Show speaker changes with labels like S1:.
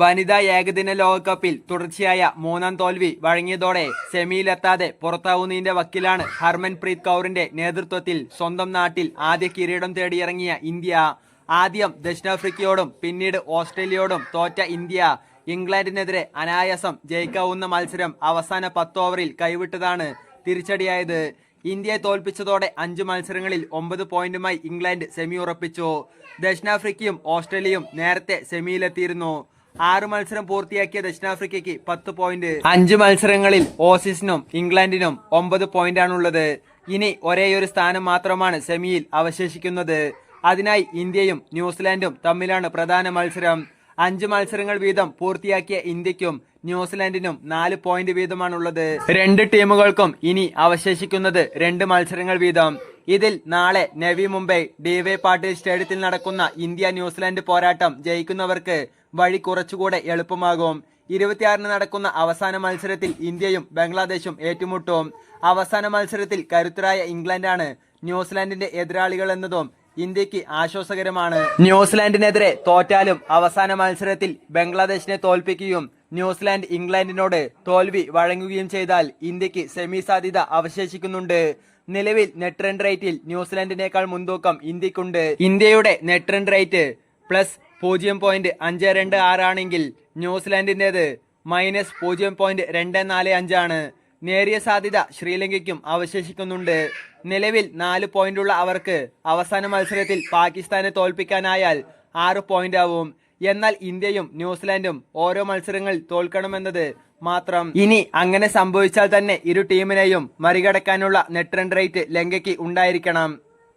S1: വനിതാ ഏകദിന ലോകകപ്പിൽ തുടർച്ചയായ മൂന്നാം തോൽവി വഴങ്ങിയതോടെ സെമിയിലെത്താതെ പുറത്താവുന്നതിന്റെ വക്കിലാണ് ഹർമൻപ്രീത് കൗറിന്റെ നേതൃത്വത്തിൽ സ്വന്തം നാട്ടിൽ ആദ്യ കിരീടം തേടിയിറങ്ങിയ ഇന്ത്യ. ആദ്യം ദക്ഷിണാഫ്രിക്കയോടും പിന്നീട് ഓസ്ട്രേലിയയോടും തോറ്റ ഇന്ത്യ. ഇംഗ്ലണ്ടിനെതിരെ അനായാസം ജയിക്കാവുന്ന മത്സരം അവസാന പത്ത് ഓവറിൽ കൈവിട്ടതാണ് തിരിച്ചടിയായത്. ഇന്ത്യയെ തോൽപ്പിച്ചതോടെ അഞ്ച് മത്സരങ്ങളിൽ ഒമ്പത് പോയിന്റുമായി ഇംഗ്ലണ്ട് സെമി ഉറപ്പിച്ചു. ദക്ഷിണാഫ്രിക്കയും ഓസ്ട്രേലിയയും നേരത്തെ സെമിയിലെത്തിയിരുന്നു. ആറ് മത്സരം പൂർത്തിയാക്കിയ ദക്ഷിണാഫ്രിക്കയ്ക്ക് പത്ത് പോയിന്റ് അഞ്ച് മത്സരങ്ങളിൽ ഓസീസിനും ഇംഗ്ലണ്ടിനും ഒമ്പത് പോയിന്റാണുള്ളത് ഇനി ഒരേയൊരു സ്ഥാനം മാത്രമാണ് സെമിയിൽ അവശേഷിക്കുന്നത്. അതിനായി ഇന്ത്യയും ന്യൂസിലാൻഡും തമ്മിലാണ് പ്രധാന മത്സരം. അഞ്ച് മത്സരങ്ങൾ വീതം പൂർത്തിയാക്കിയ ഇന്ത്യക്കും ന്യൂസിലാൻഡിനും നാല് പോയിന്റ് വീതമാണുള്ളത്. രണ്ട് ടീമുകൾക്കും ഇനി അവശേഷിക്കുന്നത് രണ്ട് മത്സരങ്ങൾ വീതം. ഇതിൽ നാളെ നവി മുംബൈ ഡിവൈ പാട്ടീൽ സ്റ്റേഡിയത്തിൽ നടക്കുന്ന ഇന്ത്യ ന്യൂസിലാൻഡ് പോരാട്ടം ജയിക്കുന്നവർക്ക് വഴി കുറച്ചുകൂടെ എളുപ്പമാകും. ഇരുപത്തിയാറിന് നടക്കുന്ന അവസാന മത്സരത്തിൽ ഇന്ത്യയും ബംഗ്ലാദേശും ഏറ്റുമുട്ടും. അവസാന മത്സരത്തിൽ കരുത്തരായ ഇംഗ്ലണ്ടാണ് ന്യൂസിലാൻഡിന്റെ എതിരാളികൾ എന്നതും ഇന്ത്യയ്ക്ക് ആശ്വാസകരമാണ്. ന്യൂസിലാൻഡിനെതിരെ തോറ്റാലും അവസാന മത്സരത്തിൽ ബംഗ്ലാദേശിനെ തോൽപ്പിക്കുകയും ന്യൂസിലാൻഡ് ഇംഗ്ലണ്ടിനോട് തോൽവി വഴങ്ങുകയും ചെയ്താൽ ഇന്ത്യയ്ക്ക് സെമി സാധ്യത അവശേഷിക്കുന്നുണ്ട്. നിലവിൽ നെറ്റ് റൺ റേറ്റിൽ ന്യൂസിലൻഡിനേക്കാൾ മുൻതൂക്കം ഇന്ത്യക്കുണ്ട്. ഇന്ത്യയുടെ നെറ്റ് റൺ റേറ്റ് പ്ലസ് പൂജ്യം പോയിന്റ് അഞ്ച് രണ്ട് ആറാണെങ്കിൽ ന്യൂസിലൻഡിന്റെത് മൈനസ് പൂജ്യം പോയിന്റ് രണ്ട് നാല് അഞ്ചാണ് നേരിയ സാധ്യത ശ്രീലങ്കയ്ക്കും അവശേഷിക്കുന്നുണ്ട്. നിലവിൽ നാല് പോയിന്റുള്ള അവർക്ക് അവസാന മത്സരത്തിൽ പാകിസ്ഥാനെ തോൽപ്പിക്കാനായാൽ ആറ് പോയിന്റ് ആവും. എന്നാൽ ഇന്ത്യയും ന്യൂസിലാൻഡും ഓരോ മത്സരങ്ങൾ തോൽക്കണമെന്നത് മാത്രം. ഇനി അങ്ങനെ സംഭവിച്ചാൽ തന്നെ ഇരു ടീമിനെയും മറികടക്കാനുള്ള നെറ്റ് റൺ റേറ്റ് ലങ്കയ്ക്ക് ഉണ്ടായിരിക്കണം.